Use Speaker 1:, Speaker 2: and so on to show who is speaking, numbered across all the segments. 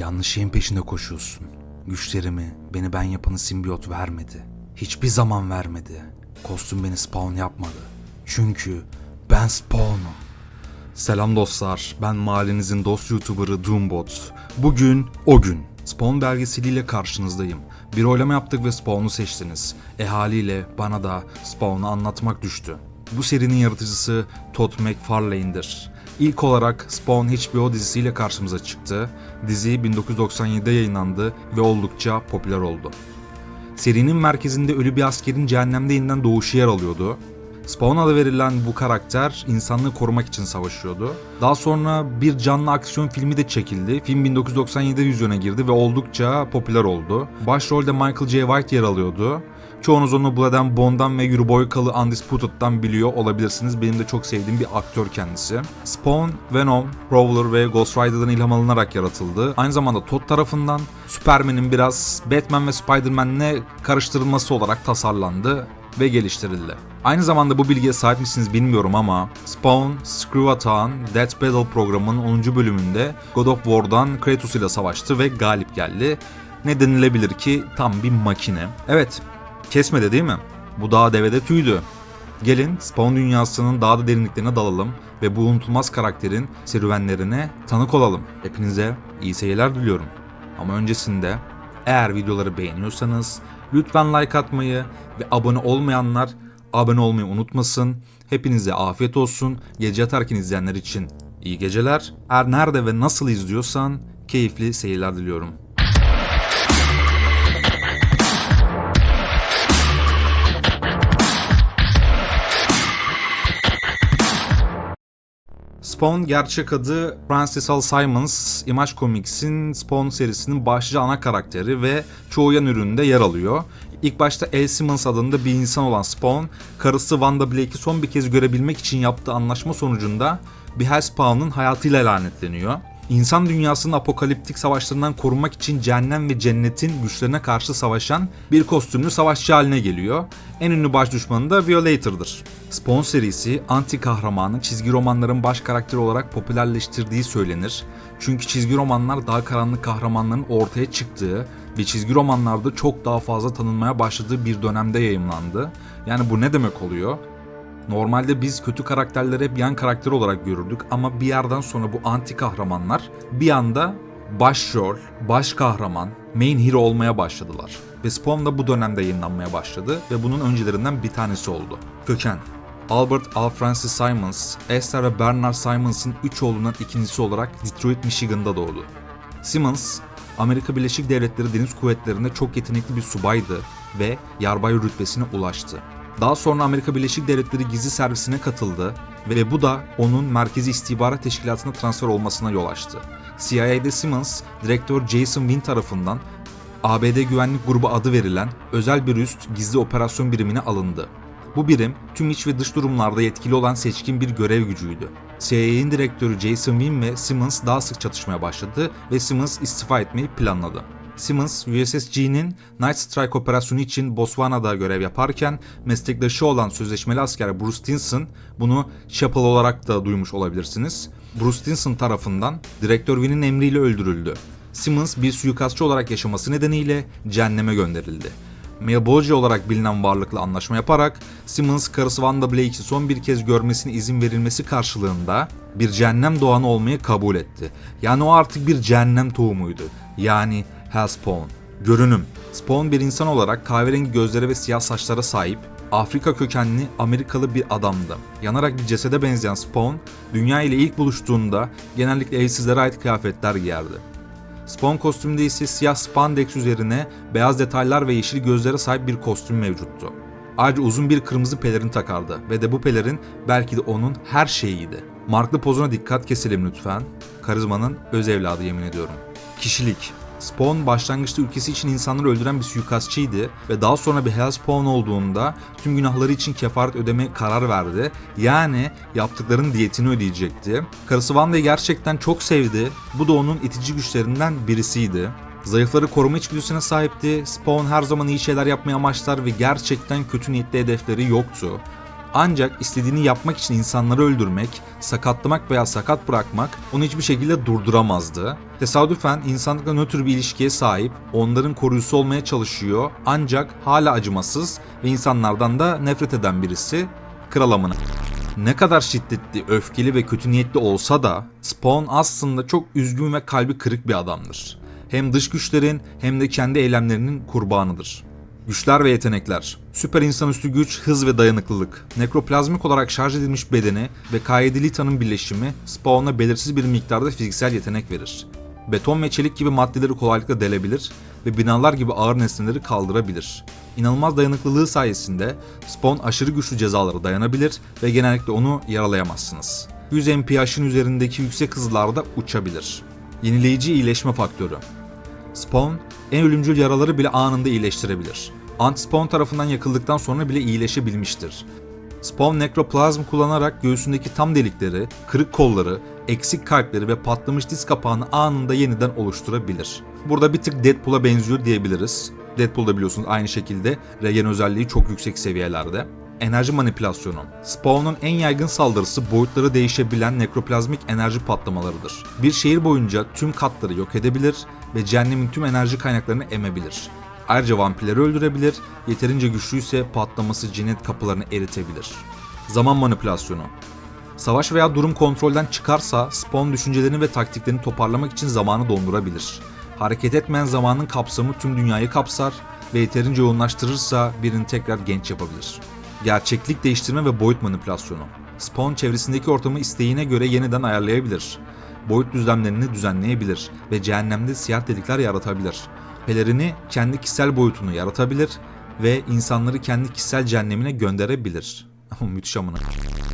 Speaker 1: Yanlış şeyin peşinde koşuyorsun. Güçlerimi, beni ben yapanı simbiyot vermedi. Hiçbir zaman vermedi. Kostüm beni spawn yapmadı. Çünkü ben spawn'um. Selam dostlar, ben mahallenizin dost YouTuber'ı Doombot. Bugün o gün. Spawn belgeseliyle karşınızdayım. Bir oylama yaptık ve Spawn'u seçtiniz. E haliyle bana da Spawn'u anlatmak düştü. Bu serinin yaratıcısı Todd McFarlane'dir. İlk olarak Spawn HBO dizisiyle karşımıza çıktı. Dizi 1997'de yayınlandı ve oldukça popüler oldu. Serinin merkezinde ölü bir askerin cehennemde yeniden doğuşu yer alıyordu. Spawn adı verilen bu karakter insanlığı korumak için savaşıyordu. Daha sonra bir canlı aksiyon filmi de çekildi. Film 1997'de vizyona girdi ve oldukça popüler oldu. Başrolde Michael J. White yer alıyordu. Çoğunuz onu Blood and Bone'dan ve Yürü Boykalı Undisputed'dan biliyor olabilirsiniz. Benim de çok sevdiğim bir aktör kendisi. Spawn, Venom, Prowler ve Ghost Rider'dan ilham alınarak yaratıldı. Aynı zamanda Todd tarafından Superman'in biraz Batman ve Spider-Man'le karıştırılması olarak tasarlandı ve geliştirildi. Aynı zamanda bu bilgiye sahip misiniz bilmiyorum ama Spawn, Screw Atağan Death Battle programının 10. bölümünde God of War'dan Kratos ile savaştı ve galip geldi. Ne denilebilir ki tam bir makine. Evet, kesmedi değil mi? Bu daha devede tüydü. Gelin Spawn dünyasının daha da derinliklerine dalalım ve bu unutulmaz karakterin serüvenlerine tanık olalım. Hepinize iyi seyirler diliyorum. Ama öncesinde eğer videoları beğeniyorsanız lütfen like atmayı ve abone olmayanlar abone olmayı unutmasın. Hepinize afiyet olsun. Gece yatarken izleyenler için iyi geceler. Eğer nerede ve nasıl izliyorsan keyifli seyirler diliyorum. Spawn gerçek adı Francis Al Simons, Image Comics'in Spawn serisinin başlıca ana karakteri ve çoğu yan ürününde yer alıyor. İlk başta Al Simmons adında bir insan olan Spawn, karısı Wanda Blake'i son bir kez görebilmek için yaptığı anlaşma sonucunda bir Hellspawn'ın hayatıyla lanetleniyor. İnsan dünyasının apokaliptik savaşlarından korunmak için cehennem ve cennetin güçlerine karşı savaşan bir kostümlü savaşçı haline geliyor. En ünlü baş düşmanı da Violator'dır. Spawn serisi anti kahramanı çizgi romanların baş karakteri olarak popülerleştirdiği söylenir. Çünkü çizgi romanlar daha karanlık kahramanların ortaya çıktığı ve çizgi romanlarda çok daha fazla tanınmaya başladığı bir dönemde yayımlandı. Yani bu ne demek oluyor? Normalde biz kötü karakterleri hep yan karakter olarak görürdük ama bir yerden sonra bu anti kahramanlar bir anda başrol, baş kahraman, main hero olmaya başladılar. Ve Spawn da bu dönemde yayınlanmaya başladı ve bunun öncelerinden bir tanesi oldu. Köken Albert Al Francis Simons, Esther ve Bernard Simons'ın üç oğlundan ikincisi olarak Detroit, Michigan'da doğdu. Simmons, Amerika Birleşik Devletleri Deniz Kuvvetleri'nde çok yetenekli bir subaydı ve yarbay rütbesine ulaştı. Daha sonra Amerika Birleşik Devletleri Gizli Servisine katıldı ve bu da onun Merkezi İstihbarat Teşkilatı'na transfer olmasına yol açtı. CIA'de Simmons, direktör Jason Wynn tarafından ABD Güvenlik Grubu adı verilen özel bir üst gizli operasyon birimine alındı. Bu birim tüm iç ve dış durumlarda yetkili olan seçkin bir görev gücüydü. CIA'nin direktörü Jason Wynn ve Simmons daha sık çatışmaya başladı ve Simmons istifa etmeyi planladı. Simmons, USSG'nin Night Strike operasyonu için Botswana'da görev yaparken meslektaşı olan sözleşmeli asker Bruce Stinson, bunu Chapel olarak da duymuş olabilirsiniz, Bruce Stinson tarafından direktör Wynn'in emriyle öldürüldü. Simmons bir suikastçı olarak yaşaması nedeniyle cehenneme gönderildi. Malebolge olarak bilinen varlıkla anlaşma yaparak Simmons karısı Wanda Blake'i son bir kez görmesine izin verilmesi karşılığında bir cehennem doğanı olmayı kabul etti. Yani o artık bir cehennem tohumuydu. Yani Hellspawn. Görünüm. Spawn bir insan olarak kahverengi gözlere ve siyah saçlara sahip, Afrika kökenli Amerikalı bir adamdı. Yanarak bir cesede benzeyen Spawn, dünya ile ilk buluştuğunda genellikle evsizlere ait kıyafetler giyerdi. Spawn kostümünde ise siyah spandex üzerine beyaz detaylar ve yeşil gözlere sahip bir kostüm mevcuttu. Ayrıca uzun bir kırmızı pelerin takardı ve de bu pelerin belki de onun her şeyiydi. Marklı pozuna dikkat keselim lütfen. Karizmanın öz evladı yemin ediyorum. Kişilik Spawn başlangıçta ülkesi için insanları öldüren bir suikastçıydı ve daha sonra bir Hellspawn olduğunda tüm günahları için kefaret ödeme karar verdi. Yani yaptıklarının diyetini ödeyecekti. Karısı Wanda'yı gerçekten çok sevdi. Bu da onun itici güçlerinden birisiydi. Zayıfları koruma içgüdüsüne sahipti. Spawn her zaman iyi şeyler yapmaya amaçlar ve gerçekten kötü niyetli hedefleri yoktu. Ancak istediğini yapmak için insanları öldürmek, sakatlamak veya sakat bırakmak onu hiçbir şekilde durduramazdı. Tesadüfen insanlıkla nötr bir ilişkiye sahip, onların koruyucusu olmaya çalışıyor ancak hala acımasız ve insanlardan da nefret eden birisi kral amına. Ne kadar şiddetli, öfkeli ve kötü niyetli olsa da Spawn aslında çok üzgün ve kalbi kırık bir adamdır. Hem dış güçlerin hem de kendi eylemlerinin kurbanıdır. Güçler ve yetenekler. Süper insanüstü güç, hız ve dayanıklılık. Nekroplazmik olarak şarj edilmiş bedeni ve K7 Lita'nın birleşimi Spawn'a belirsiz bir miktarda fiziksel yetenek verir. Beton ve çelik gibi maddeleri kolaylıkla delebilir ve binalar gibi ağır nesneleri kaldırabilir. İnanılmaz dayanıklılığı sayesinde Spawn aşırı güçlü cezalara dayanabilir ve genellikle onu yaralayamazsınız. 100 mph'ın üzerindeki yüksek hızlarda uçabilir. Yenileyici iyileşme faktörü. Spawn, en ölümcül yaraları bile anında iyileştirebilir. Anti-Spawn tarafından yakıldıktan sonra bile iyileşebilmiştir. Spawn nekroplazm kullanarak göğsündeki tam delikleri, kırık kolları, eksik kalpleri ve patlamış diz kapağını anında yeniden oluşturabilir. Burada bir tık Deadpool'a benziyor diyebiliriz. Deadpool'da biliyorsunuz aynı şekilde regen özelliği çok yüksek seviyelerde. Enerji manipülasyonu. Spawn'un en yaygın saldırısı boyutları değişebilen nekroplazmik enerji patlamalarıdır. Bir şehir boyunca tüm katları yok edebilir ve cehennemin tüm enerji kaynaklarını emebilir. Ayrıca vampirleri öldürebilir, yeterince güçlüyse patlaması cinnet kapılarını eritebilir. Zaman manipülasyonu. Savaş veya durum kontrolden çıkarsa Spawn düşüncelerini ve taktiklerini toparlamak için zamanı dondurabilir. Hareket etmeyen zamanın kapsamı tüm dünyayı kapsar ve yeterince yoğunlaştırırsa birini tekrar genç yapabilir. Gerçeklik değiştirme ve boyut manipülasyonu. Spawn çevresindeki ortamı isteğine göre yeniden ayarlayabilir. Boyut düzlemlerini düzenleyebilir ve cehennemde siyah delikler yaratabilir. Pelerini kendi kişisel boyutunu yaratabilir ve insanları kendi kişisel cehennemine gönderebilir. Müthiş amına.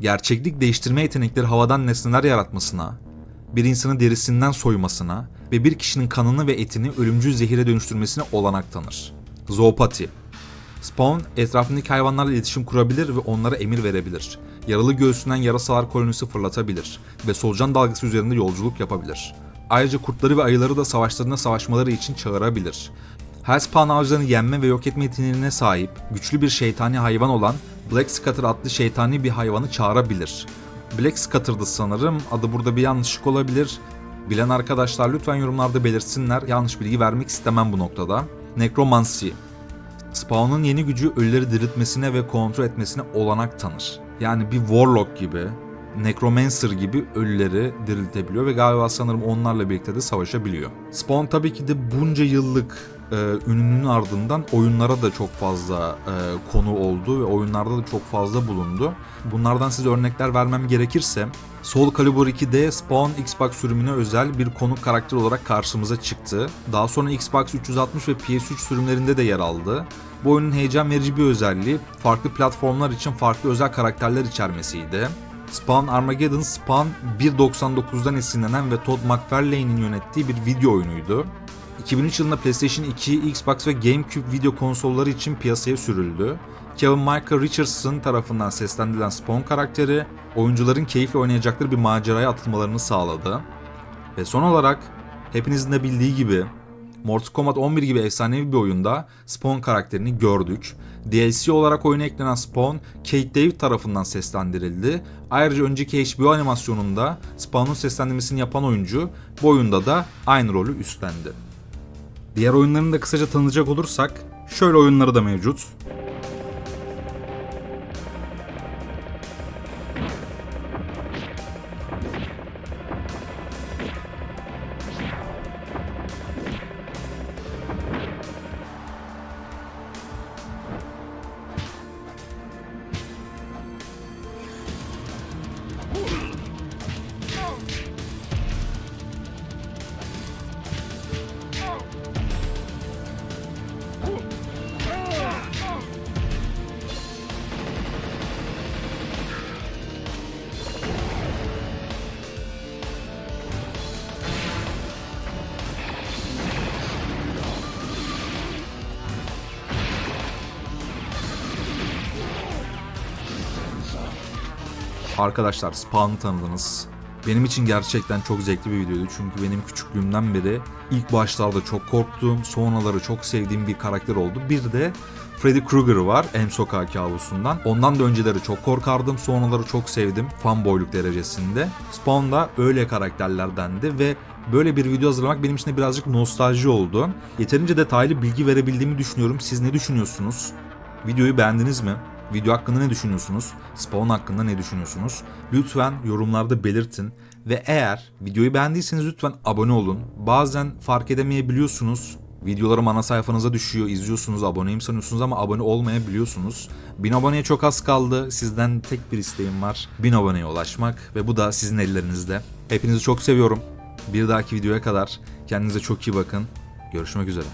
Speaker 1: Gerçeklik değiştirme yetenekleri havadan nesneler yaratmasına, bir insanı derisinden soymasına ve bir kişinin kanını ve etini ölümcül zehire dönüştürmesine olanak tanır. Zoopati Spawn etrafındaki hayvanlarla iletişim kurabilir ve onlara emir verebilir. Yaralı göğsünden yarasalar kolonisi fırlatabilir ve solucan dalgası üzerinde yolculuk yapabilir. Ayrıca kurtları ve ayıları da savaşlarında savaşmaları için çağırabilir. Hellspawn avcılarını yenme ve yok etme yeteneğine sahip güçlü bir şeytani hayvan olan Black Scatter adlı şeytani bir hayvanı çağırabilir. Black Scatter'dı sanırım. Adı burada bir yanlışlık olabilir. Bilen arkadaşlar lütfen yorumlarda belirtsinler. Yanlış bilgi vermek istemem bu noktada. Necromancy. Spawn'un yeni gücü ölüleri diriltmesine ve kontrol etmesine olanak tanır. Yani bir Warlock gibi, Necromancer gibi ölüleri diriltebiliyor ve galiba sanırım onlarla birlikte de savaşabiliyor. Spawn tabii ki de bunca yıllık e, ününün ardından oyunlara da çok fazla e, konu oldu ve oyunlarda da çok fazla bulundu. Bunlardan size örnekler vermem gerekirse Soul Calibur 2'de Spawn Xbox sürümüne özel bir konuk karakter olarak karşımıza çıktı. Daha sonra Xbox 360 ve PS3 sürümlerinde de yer aldı. Bu oyunun heyecan verici bir özelliği farklı platformlar için farklı özel karakterler içermesiydi. Spawn Armageddon Spawn 1.99'dan esinlenen ve Todd McFarlane'in yönettiği bir video oyunuydu. 2003 yılında PlayStation 2, Xbox ve GameCube video konsolları için piyasaya sürüldü. Kevin Michael Richardson tarafından seslendirilen Spawn karakteri, oyuncuların keyifle oynayacakları bir maceraya atılmalarını sağladı. Ve son olarak, hepinizin de bildiği gibi, Mortal Kombat 11 gibi efsanevi bir oyunda Spawn karakterini gördük. DLC olarak oyuna eklenen Spawn, Kate David tarafından seslendirildi. Ayrıca önceki HBO animasyonunda Spawn'un seslendirmesini yapan oyuncu bu oyunda da aynı rolü üstlendi. Diğer oyunlarını da kısaca tanıyacak olursak, şöyle oyunları da mevcut. Arkadaşlar Spawn'ı tanıdınız. Benim için gerçekten çok zevkli bir videoydu çünkü benim küçüklüğümden beri ilk başlarda çok korktuğum, sonraları çok sevdiğim bir karakter oldu. Bir de Freddy Krueger var M Sokağı kabusundan. Ondan da önceleri çok korkardım, sonraları çok sevdim fanboyluk derecesinde. Spawn da öyle karakterlerdendi ve böyle bir video hazırlamak benim için de birazcık nostalji oldu. Yeterince detaylı bilgi verebildiğimi düşünüyorum. Siz ne düşünüyorsunuz? Videoyu beğendiniz mi? Video hakkında ne düşünüyorsunuz? Spawn hakkında ne düşünüyorsunuz? Lütfen yorumlarda belirtin. Ve eğer videoyu beğendiyseniz lütfen abone olun. Bazen fark edemeyebiliyorsunuz. Videolarım ana sayfanıza düşüyor, izliyorsunuz, aboneyim sanıyorsunuz ama abone olmayabiliyorsunuz. 1000 aboneye çok az kaldı. Sizden tek bir isteğim var. 1000 aboneye ulaşmak ve bu da sizin ellerinizde. Hepinizi çok seviyorum. Bir dahaki videoya kadar kendinize çok iyi bakın. Görüşmek üzere.